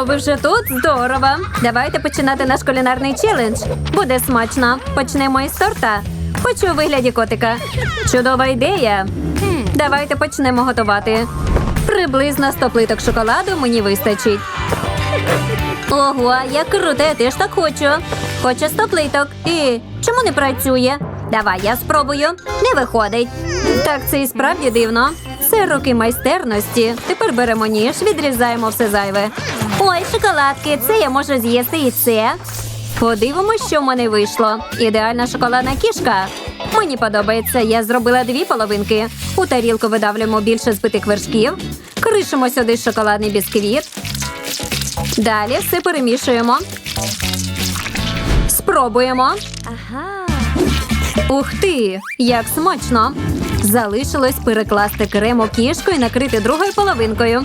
О, ви вже тут? Здорово! Давайте починати наш кулінарний челендж. Буде смачно. Почнемо із торта. Хочу у вигляді котика. Чудова ідея. Давайте почнемо готувати. Приблизно 100 плиток шоколаду мені вистачить. Ого, як круто, я теж так хочу. Хочу 100 плиток. І чому не працює? Давай, я спробую. Не виходить. Так, це і справді дивно. Це роки майстерності. Тепер беремо ніж, відрізаємо все зайве. Ой, шоколадки, це я можу з'їсти і це. Подивимось, що в мене вийшло. Ідеальна шоколадна кішка. Мені подобається, я зробила дві половинки. У тарілку видавлюємо більше збитих вершків. Кришимо сюди шоколадний бісквіт. Далі все перемішуємо. Спробуємо. Ага. Ух ти, як смачно! Залишилось перекласти крем у кішку і накрити другою половинкою.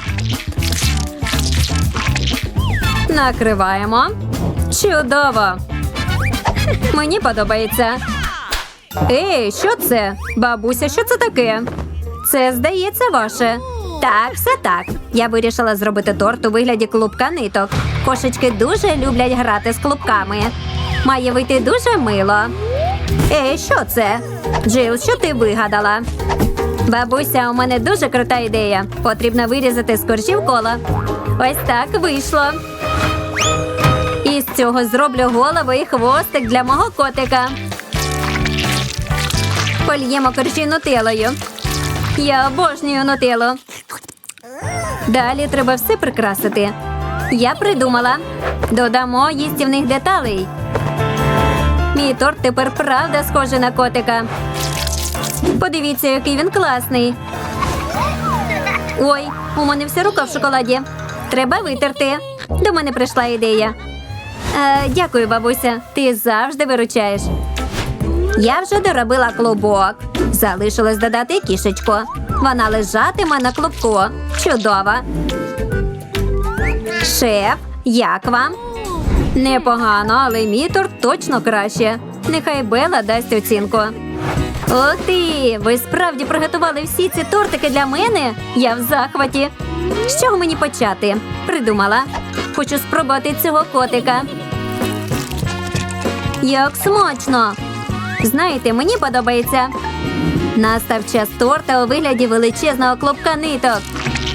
Накриваємо. Чудово! Мені подобається. Ей, що це? Бабуся, що це таке? Це, здається, ваше. Так, все так. Я вирішила зробити торт у вигляді клубка ниток. Кошечки дуже люблять грати з клубками. Має вийти дуже мило. Ей, що це? Джил, що ти вигадала? Бабуся, у мене дуже крута ідея. Потрібно вирізати з коржів коло. Ось так вийшло. І з цього зроблю голову і хвостик для мого котика. Польємо коржі нутелою. Я обожнюю нутелу. Далі треба все прикрасити. Я придумала. Додамо їстівних деталей. Мій торт тепер правда схожий на котика. Подивіться, який він класний. Ой, у мене вся рука в шоколаді. Треба витерти. До мене прийшла ідея. Е, дякую, бабуся. Ти завжди виручаєш. Я вже доробила клубок. Залишилось додати кішечку. Вона лежатиме на клубку. Чудово. Шеф, як вам? Непогано, але мій торт точно краще. Нехай Бела дасть оцінку. Ух ти! Ви справді приготували всі ці тортики для мене? Я в захваті. З чого мені почати? Придумала. Хочу спробувати цього котика. Як смачно! Знаєте, мені подобається. Настав час торта у вигляді величезного клубка ниток.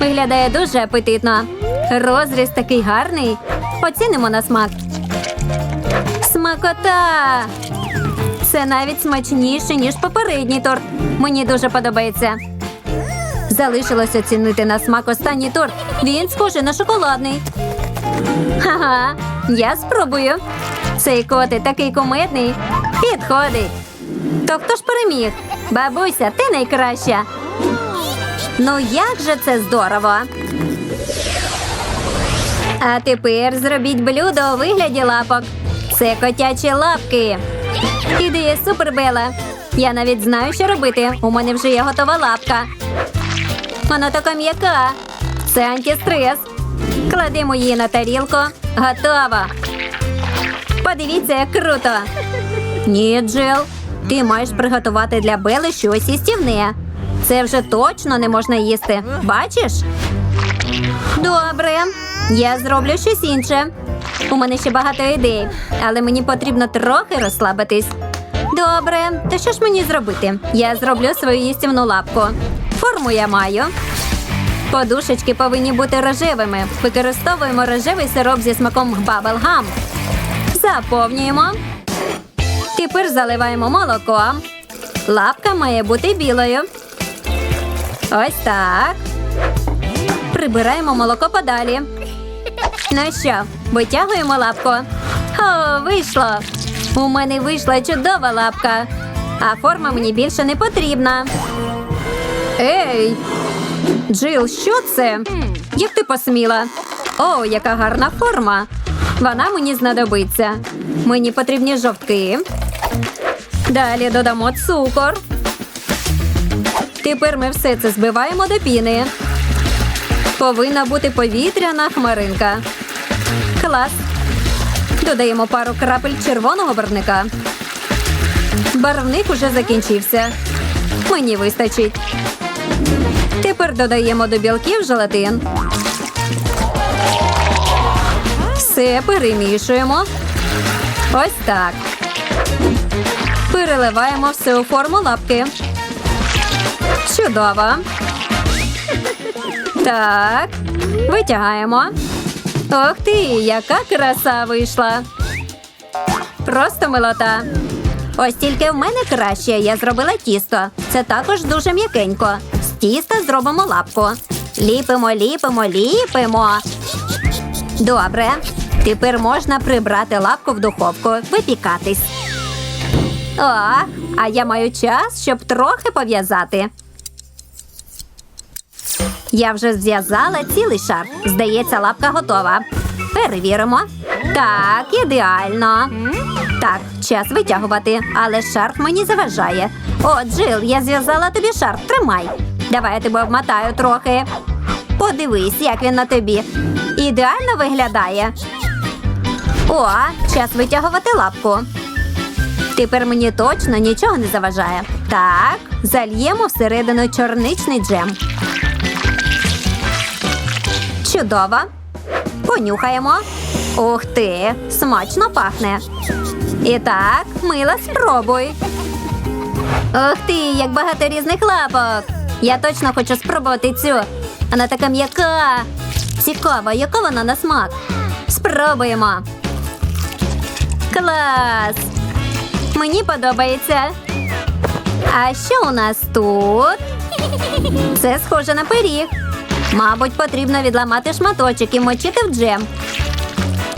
Виглядає дуже апетитно. Розріз такий гарний. Оцінимо на смак. Смакота! Це навіть смачніше, ніж попередній торт. Мені дуже подобається. Залишилось оцінити на смак останній торт. Він схожий на шоколадний. Ха-ха, я спробую. Цей котик такий кумедний. Підходить. То хто ж переміг? Бабуся, ти найкраща. Ну як же це здорово. А тепер зробіть блюдо у вигляді лапок. Це котячі лапки. Ідея супер, Бела. Я навіть знаю, що робити. У мене вже є готова лапка. Вона така м'яка. Це антистрес. Кладемо її на тарілку. Готово. Подивіться, як круто. Ні, Джил. Ти маєш приготувати для Бели щось їстівне. Це вже точно не можна їсти. Бачиш? Добре. Я зроблю щось інше. У мене ще багато ідей, але мені потрібно трохи розслабитись. Добре, то що ж мені зробити? Я зроблю свою їстівну лапку. Форму я маю. Подушечки повинні бути рожевими. Використовуємо рожевий сироп зі смаком баблгам. Заповнюємо. Тепер заливаємо молоко. Лапка має бути білою. Ось так. Прибираємо молоко подалі. Ну що, витягуємо лапку. О, вийшло. У мене вийшла чудова лапка. А форма мені більше не потрібна. Ей! Джил, що це? Як ти посміла? О, яка гарна форма. Вона мені знадобиться. Мені потрібні жовтки. Далі додамо цукор. Тепер ми все це збиваємо до піни. Повинна бути повітряна хмаринка. Клас. Додаємо пару крапель червоного барвника. Барвник уже закінчився. Мені вистачить. Тепер додаємо до білків желатин. Все перемішуємо. Ось так. Переливаємо все у форму лапки. Чудово. Так. Витягаємо. Ох ти, яка краса вийшла. Просто милота. Ось тільки в мене краще. Я зробила тісто. Це також дуже м'якенько. З тіста зробимо лапку. Ліпимо, ліпимо, ліпимо. Добре. Тепер можна прибрати лапку в духовку, випікатись. О, а я маю час, щоб трохи пов'язати. Я вже зв'язала цілий шар. Здається, лапка готова. Перевіримо. Так, ідеально. Так, час витягувати, але шарф мені заважає. О, Джил, я зв'язала тобі шарф. Тримай. Давай я тебе обмотаю трохи. Подивись, як він на тобі. Ідеально виглядає. О, час витягувати лапку. Тепер мені точно нічого не заважає. Так, зальємо всередину чорничний джем. Чудово. Понюхаємо. Ух ти, смачно пахне. І так, мила, спробуй. Ух ти, як багато різних лапок. Я точно хочу спробувати цю. Вона така м'яка. Цікаво, яка вона на смак. Спробуємо. Клас! Мені подобається. А що у нас тут? Це схоже на пиріг. Мабуть, потрібно відламати шматочок і мочити в джем.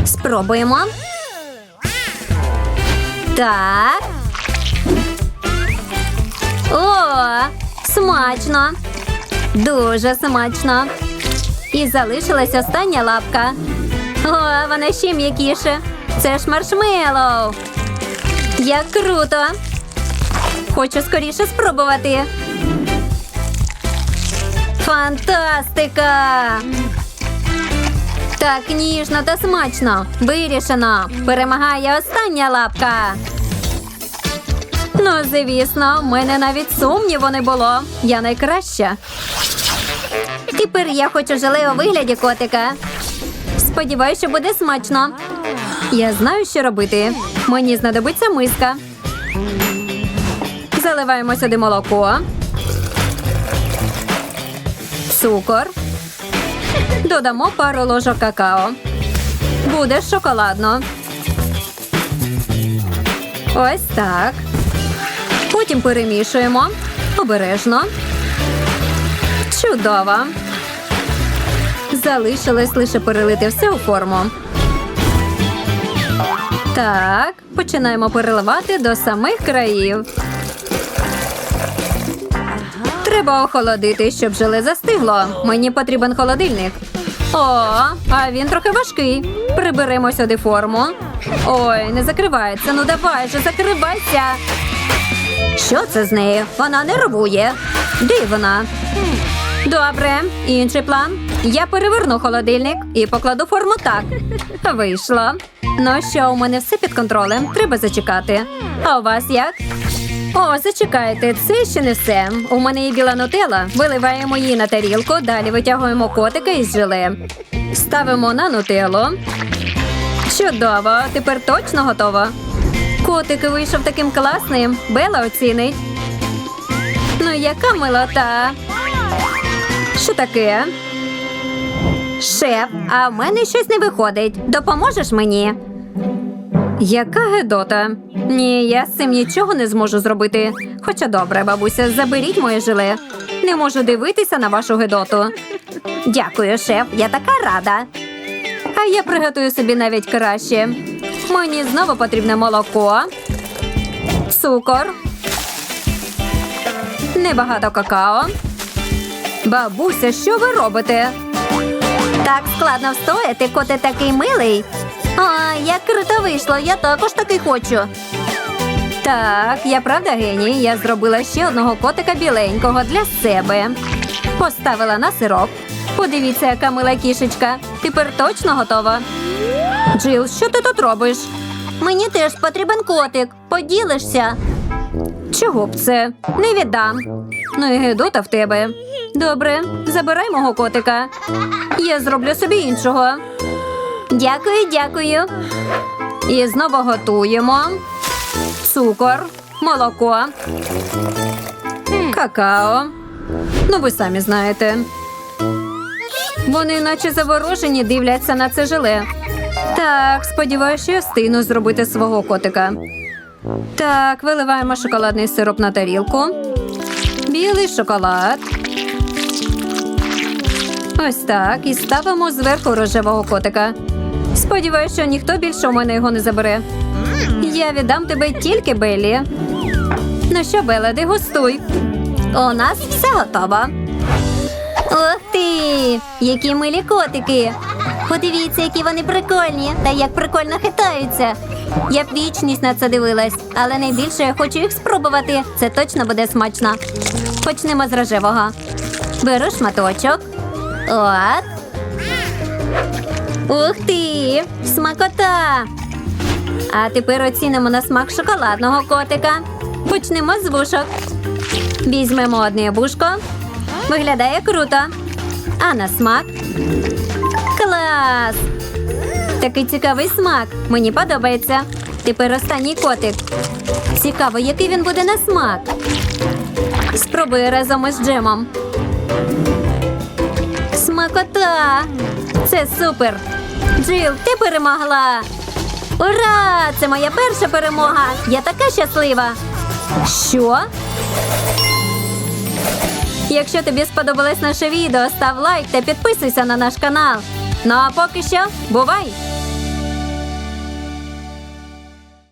Спробуємо. Так. О, смачно. Дуже смачно. І залишилась остання лапка. О, вона ще м'якіше. Це ж маршмеллоу. Як круто. Хочу скоріше спробувати. Фантастика! Так ніжно та смачно. Вирішено. Перемагає остання лапка. Ну, звісно, в мене навіть сумніву не було. Я найкраща. Тепер я хочу желе у вигляді котика. Сподіваюсь, що буде смачно. Я знаю, що робити. Мені знадобиться миска. Заливаємо сюди молоко. Цукор. Додамо пару ложок какао. Буде шоколадно. Ось так. Потім перемішуємо. Обережно. Чудово. Залишилось лише перелити все у форму. Так, починаємо переливати до самих країв. Треба охолодити, щоб желе застигло. Мені потрібен холодильник. О, а він трохи важкий. Приберемо сюди форму. Ой, не закривається. Ну давай же, закривайся. Що це з нею? Вона нервує. Дивна. Добре, інший план. Я переверну холодильник і покладу форму так. Вийшло. Ну що, у мене все під контролем. Треба зачекати. А у вас як? О, зачекайте, це ще не все. У мене є біла нутела. Виливаємо її на тарілку, далі витягуємо котика із желе. Ставимо на нутеллу. Чудово, тепер точно готово. Котик вийшов таким класним. Бела оцінить. Ну, яка милота. Що таке? Шеф, а в мене щось не виходить. Допоможеш мені? Яка гедота? Ні, я з цим нічого не зможу зробити. Хоча добре, бабуся, заберіть моє желе. Не можу дивитися на вашу гедоту. Дякую, шеф, я така рада. А я приготую собі навіть краще. Мені знову потрібне молоко, цукор, небагато какао. Бабуся, що ви робите? Так складно встояти, коти такий милий. А, як круто вийшло, я також такий хочу. Так, я правда геній. Я зробила ще одного котика біленького для себе. Поставила на сироп. Подивіться, яка мила кішечка. Тепер точно готова. Джил, що ти тут робиш? Мені теж потрібен котик. Поділишся. Чого б це? Не віддам. Ну і гидота в тебе. Добре, забирай мого котика. Я зроблю собі іншого. Дякую, дякую. І знову готуємо. Цукор, молоко, какао. Ну, ви самі знаєте. Вони наче заворожені дивляться на це желе. Так, сподіваюся, що я встигну зробити свого котика. Так, виливаємо шоколадний сироп на тарілку. Білий шоколад. Ось так. І ставимо зверху рожевого котика. Сподіваюся, що ніхто більше у мене його не забере. Я віддам тебе тільки Беллі. Ну що, Белла, дегустуй. У нас все готово. Ух ти! Які милі котики! Подивіться, які вони прикольні та як прикольно хитаються. Я б вічність на це дивилась, але найбільше я хочу їх спробувати. Це точно буде смачно. Почнемо з рожевого. Беру шматочок. От. Ух ти! Смакота! А тепер оцінимо на смак шоколадного котика. Почнемо з вушок. Візьмемо одне вушко. Виглядає круто. А на смак. Клас! Такий цікавий смак. Мені подобається. Тепер останній котик. Цікаво, який він буде на смак. Спробую разом із джемом. Смакота! Це супер! Джил, ти перемогла! Ура! Це моя перша перемога! Я така щаслива! Що? Якщо тобі сподобалось наше відео, став лайк та підписуйся на наш канал. Ну а поки що, бувай!